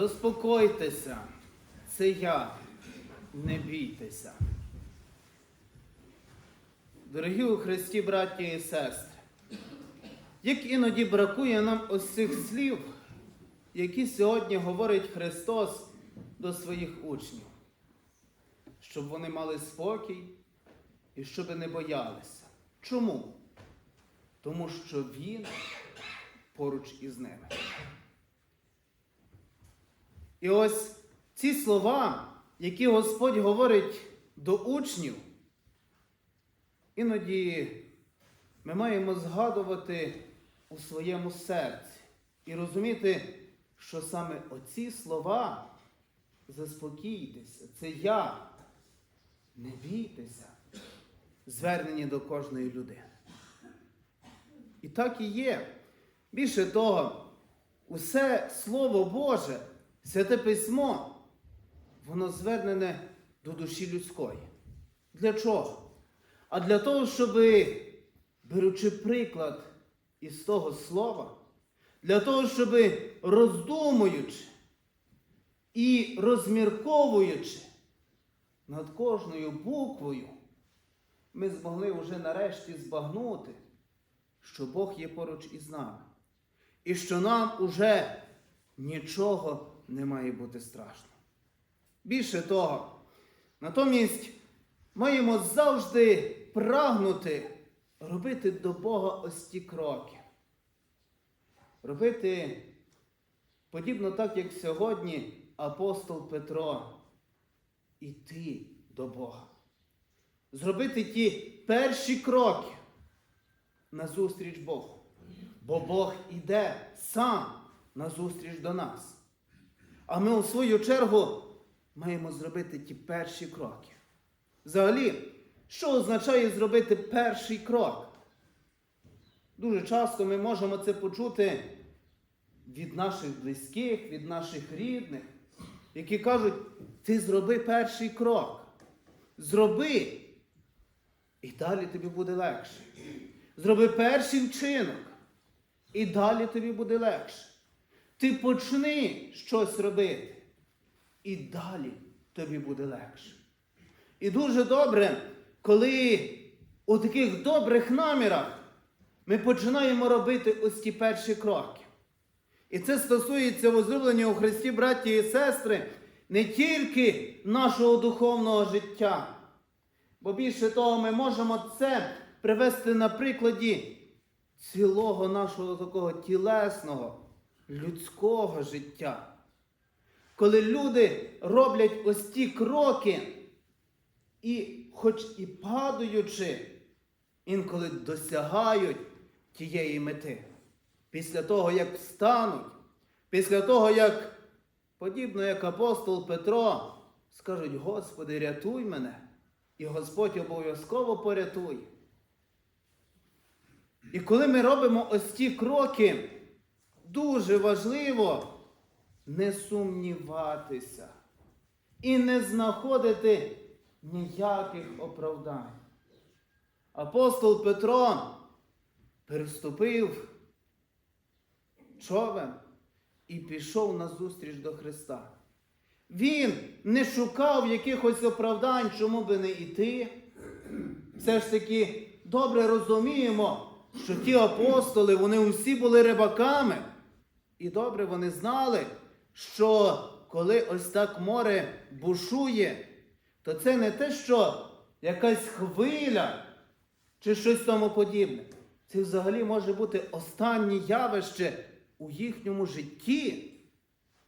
Заспокойтеся, це я, не бійтеся. Дорогі у Христі, браті і сестри, як іноді бракує нам ось цих слів, які сьогодні говорить Христос до своїх учнів, щоб вони мали спокій і щоб не боялися. Чому? Тому що Він поруч із ними. І ось ці слова, які Господь говорить до учнів, іноді ми маємо згадувати у своєму серці і розуміти, що саме оці слова заспокійтеся, це я, не бійтеся, звернені до кожної людини. І так і є. Більше того, усе Слово Боже, Святе Письмо, воно звернене до душі людської. Для чого? А для того, щоб, беручи приклад із того слова, для того, щоб роздумуючи і розмірковуючи над кожною буквою, ми змогли вже нарешті збагнути, що Бог є поруч із нами. І що нам уже нічого не має бути страшно. Більше того, натомість маємо завжди прагнути робити до Бога ось ті кроки. Робити подібно так, як сьогодні апостол Петро, іти до Бога. Зробити ті перші кроки назустріч Богу. Бо Бог іде сам назустріч до нас. А ми, у свою чергу, маємо зробити ті перші кроки. Взагалі, що означає зробити перший крок? Дуже часто ми можемо це почути від наших близьких, від наших рідних, які кажуть, ти зроби перший крок. Зроби, і далі тобі буде легше. Зроби перший вчинок, і далі тобі буде легше. Ти почни щось робити, і далі тобі буде легше. І дуже добре, коли у таких добрих намірах ми починаємо робити ось ті перші кроки. І це стосується возлюблення у Христі, браті і сестри, не тільки нашого духовного життя. Бо більше того, ми можемо це привести на прикладі цілого нашого такого тілесного, людського життя. Коли люди роблять ось ті кроки, і, хоч і падаючи, інколи досягають тієї мети. Після того, як встануть, після того, як, подібно як апостол Петро, скажуть, Господи, рятуй мене, і Господь обов'язково порятує. І коли ми робимо ось ці кроки, дуже важливо не сумніватися і не знаходити ніяких оправдань. Апостол Петро переступив човен і пішов на зустріч до Христа. Він не шукав якихось оправдань, чому би не йти. Все ж таки добре розуміємо, що ті апостоли, вони усі були рибаками. І добре вони знали, що коли ось так море бушує, то це не те, що якась хвиля чи щось тому подібне. Це взагалі може бути останнє явище у їхньому житті.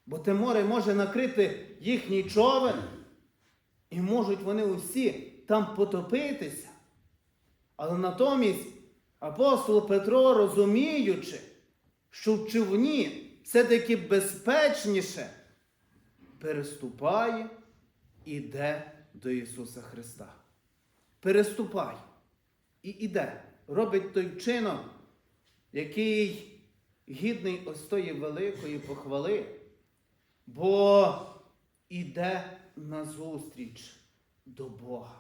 Бо те море може накрити їхній човен, і можуть вони усі там потопитися. Але натомість апостол Петро, розуміючи, що в човні все-таки безпечніше, переступає і йде до Ісуса Христа. Переступає і йде, робить той вчинок, який гідний ось тої великої похвали, бо іде назустріч до Бога.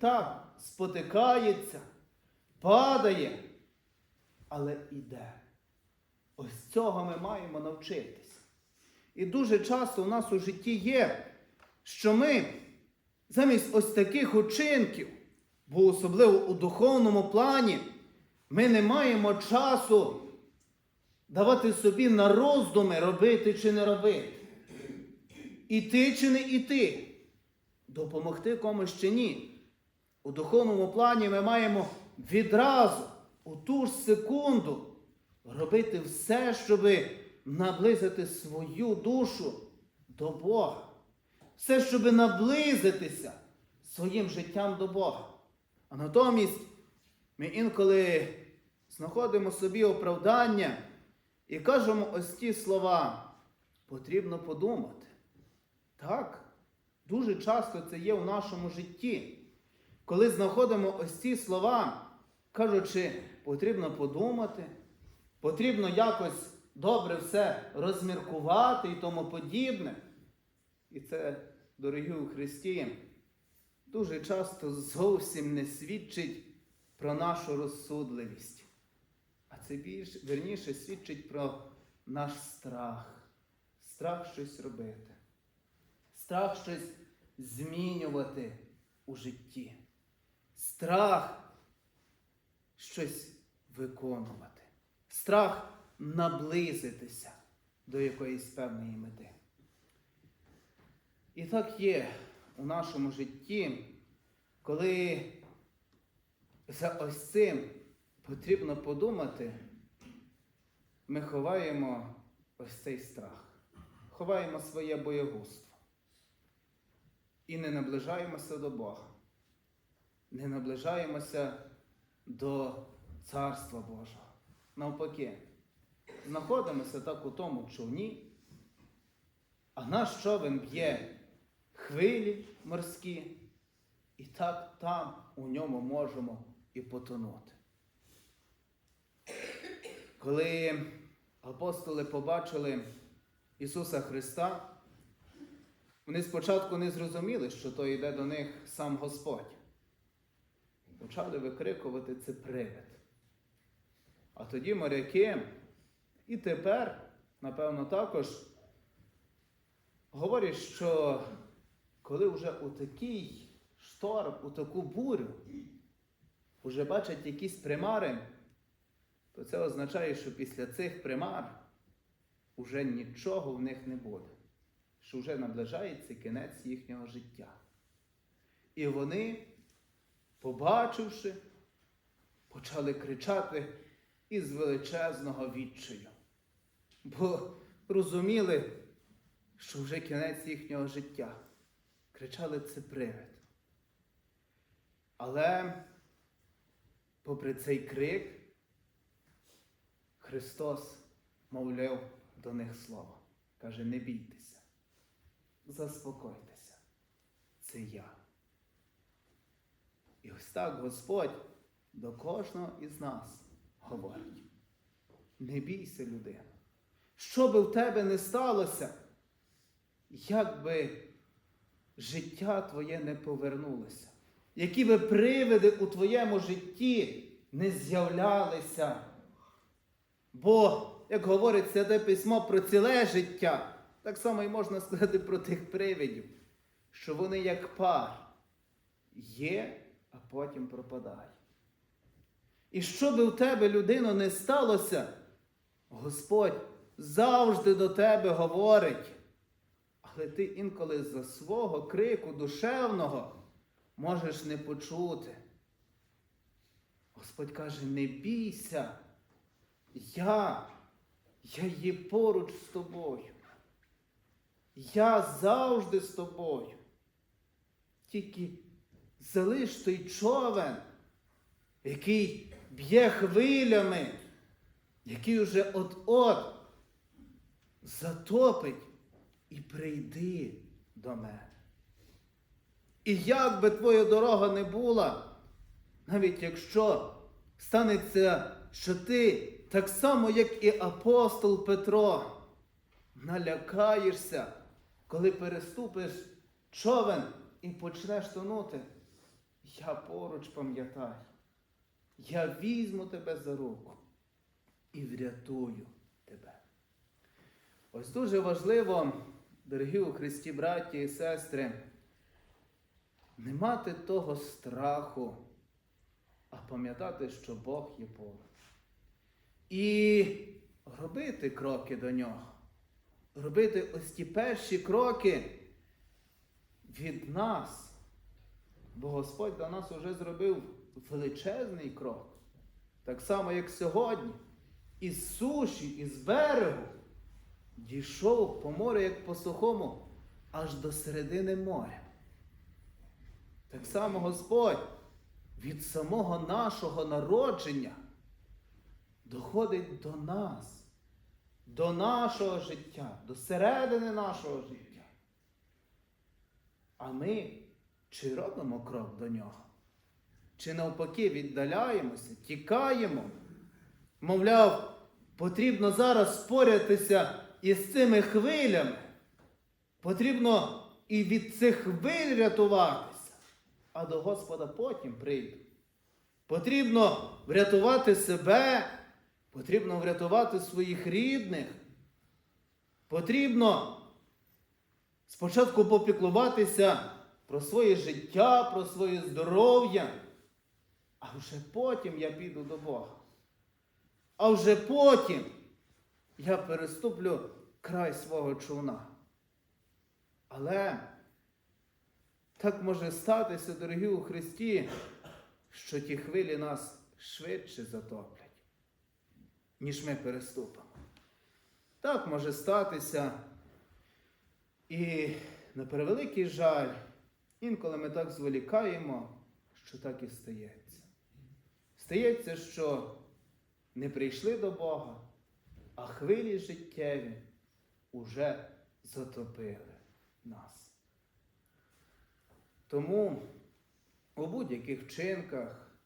Так, спотикається, падає, але іде. Ось цього ми маємо навчитися. І дуже часто у нас у житті є, що ми замість ось таких учинків, бо особливо у духовному плані, ми не маємо часу давати собі на роздуми, робити чи не робити. Іти чи не іти, допомогти комусь чи ні. У духовному плані ми маємо відразу, у ту ж секунду, робити все, щоб наблизити свою душу до Бога. Все, щоб наблизитися своїм життям до Бога. А натомість ми інколи знаходимо собі оправдання і кажемо ось ті слова. Потрібно подумати. Так, дуже часто це є в нашому житті. Коли знаходимо ось ці слова, кажучи, потрібно подумати, потрібно якось добре все розміркувати і тому подібне. І це, дорогі у Христі, дуже часто зовсім не свідчить про нашу розсудливість. А це більш верніше свідчить про наш страх. Страх щось робити. Страх щось змінювати у житті. Страх щось виконувати. Страх наблизитися до якоїсь певної мети. І так є у нашому житті, коли за ось цим потрібно подумати, ми ховаємо ось цей страх, ховаємо своє боягузтво і не наближаємося до Бога, не наближаємося до Царства Божого. Навпаки, знаходимося так у тому човні, а наш човен б'є хвилі морські, і так там у ньому можемо і потонути. Коли апостоли побачили Ісуса Христа, вони спочатку не зрозуміли, що то йде до них сам Господь. Почали викрикувати це привид. А тоді моряки, і тепер, напевно, також говорять, що коли вже у такий шторм, у таку бурю, вже бачать якісь примари, то це означає, що після цих примар уже нічого в них не буде, що вже наближається кінець їхнього життя. І вони, побачивши, почали кричати із величезного відчаю, бо розуміли, що вже кінець їхнього життя. Кричали це привид. Але, попри цей крик, Христос мовляв до них слово. Каже, не бійтеся, заспокойтеся, це я. І ось так Господь до кожного із нас говорить. Не бійся, людина. Що би в тебе не сталося, як би життя твоє не повернулося, які би привиди у твоєму житті не з'являлися. Бо, як говорить Святе Письмо про ціле життя, так само і можна сказати про тих привидів, що вони як пар є, а потім пропадають. І що би в тебе, людино, не сталося, Господь завжди до тебе говорить. Але ти інколи за свого крику душевного можеш не почути. Господь каже, не бійся, я, я є поруч з тобою. Я завжди з тобою. Тільки залиш той човен, який б'є хвилями, який уже от-от затопить і прийди до мене. І як би твоя дорога не була, навіть якщо станеться, що ти так само, як і апостол Петро, налякаєшся, коли переступиш човен і почнеш тонути, я поруч пам'ятаю, я візьму тебе за руку і врятую тебе. Ось дуже важливо, дорогі у Христі браті і сестри, не мати того страху, а пам'ятати, що Бог є поруч. І робити кроки до нього. Робити ось ті перші кроки від нас. Бо Господь до нас уже зробив величезний крок. Так само, як сьогодні, із суші, із берегу, дійшов по морю, як по сухому, аж до середини моря. Так само Господь від самого нашого народження доходить до нас, до нашого життя, до середини нашого життя. А ми чи робимо крок до нього? Чи навпаки віддаляємося, тікаємо? Мовляв, потрібно зараз спорятися із цими хвилями. Потрібно і від цих хвиль рятуватися, а до Господа потім прийду. Потрібно врятувати себе, потрібно врятувати своїх рідних. Потрібно спочатку попіклуватися про своє життя, про своє здоров'я, а вже потім я піду до Бога. А вже потім я переступлю край свого човна. Але так може статися, дорогі у Христі, що ті хвилі нас швидше затоплять, ніж ми переступимо. Так може статися. І на превеликий жаль, інколи ми так зволікаємо, що так і стається. Стається, що не прийшли до Бога, а хвилі життєві уже затопили нас. Тому у будь-яких вчинках,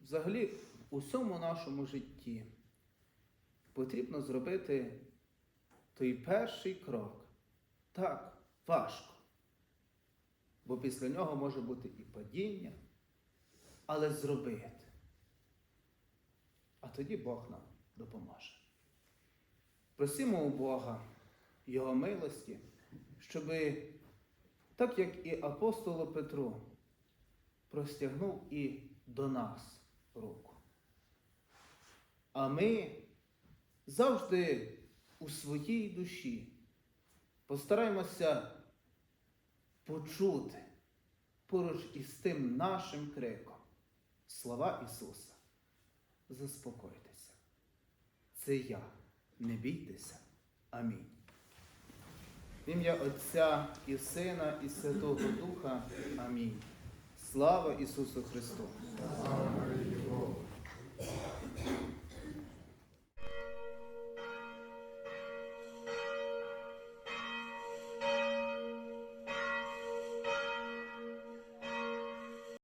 взагалі у всьому нашому житті, потрібно зробити той перший крок. Так, важко. Бо після нього може бути і падіння, але зробити. А тоді Бог нам допоможе. Просимо у Бога Його милості, щоб, так як і апостолу Петру, простягнув і до нас руку. А ми завжди у своїй душі постараємося почути поруч із тим нашим криком слова Ісуса заспокойтеся. Це я. Не бійтеся. Амінь. Ім'я Отця і Сина, і Святого Духа. Амінь. Слава Ісусу Христу!